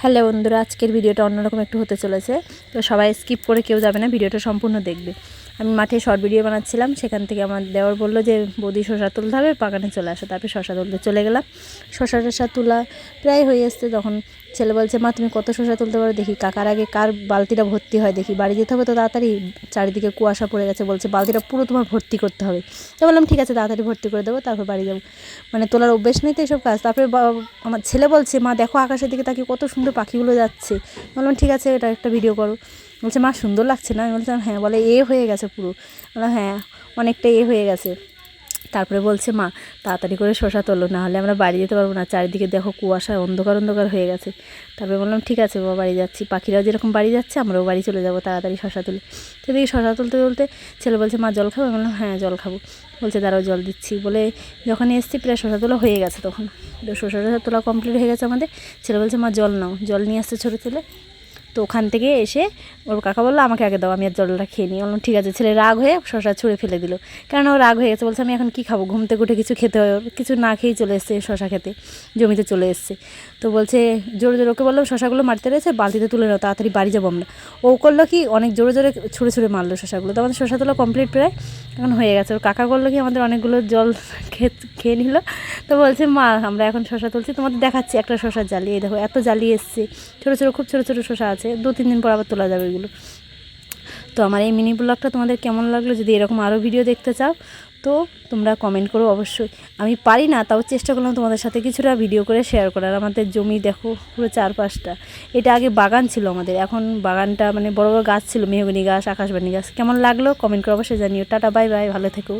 Hello বন্ধুরা, আজকের ভিডিওটা অন্যরকম একটু হতে চলেছে। তো সবাই স্কিপ করে কেউ যাবে না, ভিডিওটা সম্পূর্ণ দেখবে। আমি মাঠে শর্ট ভিডিও বানাচ্ছিলাম, সেখান থেকে আমার দেওয়ার বলল যে, বৌদি শশা তুলতে হবে, বাগানে চলে আসো। তারপরে শশা তুলতে চলে গেলাম। শশা টশা তোলা প্রায় হয়ে আসছে তখন ছেলে বলছে, মা, তুমি কত শশা তুলতে পারো? দেখি কাকার আগে কার বালতিটা ভর্তি হয়, দেখি বাড়ি যেতে হবে তো তাড়াতাড়ি। চারিদিকে কুয়াশা পড়ে গেছে, বলছে, বালতিটা পুরো তোমার ভর্তি করতে হবে। তো বললাম, ঠিক আছে, তাড়াতাড়ি ভর্তি করে দেবো, তারপর বাড়ি যাব। মানে তোলার অভ্যেস নেই তো এইসব কাজ। তারপরে আমার ছেলে বলছে, মা, দেখো আকাশের দিকে তাকে কত সুন্দর পাখিগুলো যাচ্ছে। বললাম, ঠিক আছে, এটা একটা ভিডিও করো। বলছে, মা, সুন্দর লাগছে না? আমি বলছিলাম হ্যাঁ বলে, এ হয়ে গেছে পুরো। বললাম হ্যাঁ অনেকটা এ হয়ে গেছে। তারপরে বলছে, মা, তাড়াতাড়ি করে শশা তোলো না হলে আমরা বাড়ি যেতে পারব না। চারিদিকে দেখো কুয়াশায় অন্ধকার অন্ধকার হয়ে গেছে। তারপরে বললাম, ঠিক আছে, বাবা, বাড়ি যাচ্ছি। পাখিরাও যেরকম বাড়ি যাচ্ছে, আমরাও বাড়ি চলে যাব, তাড়াতাড়ি শশা তুলে। দেখি শশা তুলতে তুলতে ছেলে বলছে, মা, জল খাব? আমি বললাম হ্যাঁ জল খাব। বলছে, দাঁড়াও, জল দিচ্ছি। বলে, যখন এসছি, প্রায় শশা তোলা হয়ে গেছে তখন। শশা তোলা কমপ্লিট হয়ে গেছে আমাদের। ছেলে বলছে, মা, জল নাও। জল নিয়ে আসছে ছোটো ছেলে। তো ওখান থেকে এসে ওর কাকা বলল, আমাকে আগে দাও, আমি আর জলটা খেয়ে নিই। বললাম, ঠিক আছে। ছেলে রাগ হয়ে শশা ছুঁড়ে ফেলে দিল। কারণ ও রাগ হয়ে গেছে? বলছে, আমি এখন কী খাব? ঘুম থেকে উঠে কিছু খেতে হয়। কিছু না খেয়েই চলে এসছে, শশা খেতে, জমিতে চলে এসছে। তো বলছে, জোরে জোরে ওকে বললাম, শশাগুলো মারতে রয়েছে, বালতিতে তুলে নাও, তাড়াতাড়ি বাড়ি যাব আমরা। ও করল কি, অনেক জোরে জোরে ছুঁড়ে ছুঁড়ে মারলো শশাগুলো। তো আমাদের শশা তোলা কমপ্লিট প্রায় এখন হয়ে গেছে। ওর কাকা করল কি, আমাদের অনেকগুলো জল খেয়ে নিল। তো বলছে, মা, আমরা এখন শশা তুলছি, তোমাদের দেখাচ্ছি একটা শশা জ্বালিয়ে দেখো, এত জ্বালিয়ে এসছে। ছোটো ছোটো, খুব ছোটো ছোটো শশা আছে, দু, তিন দিন পর আবার তোলা যাবে এগুলো তো আমার এই মিনি ব্লগটা তোমাদের কেমন লাগল যদি এরকম আরও ভিডিও দেখতে চাও, তো তোমরা কমেন্ট করো অবশ্যই। আমি পারি না, তাও চেষ্টা করলাম তোমাদের সাথে কিছুটা ভিডিও করে শেয়ার করার। আমাদের জমি দেখো, পুরো চারপাশটা। এটা আগে বাগান ছিল আমাদের, এখন বাগানটা মানে বড় বড় গাছ ছিল, মেহগনি গাছ, আকাশবাণী গাছ। কেমন লাগল? কমেন্ট করে অবশ্যই জানিও। টাটা বাই বাই ভালো থেকো।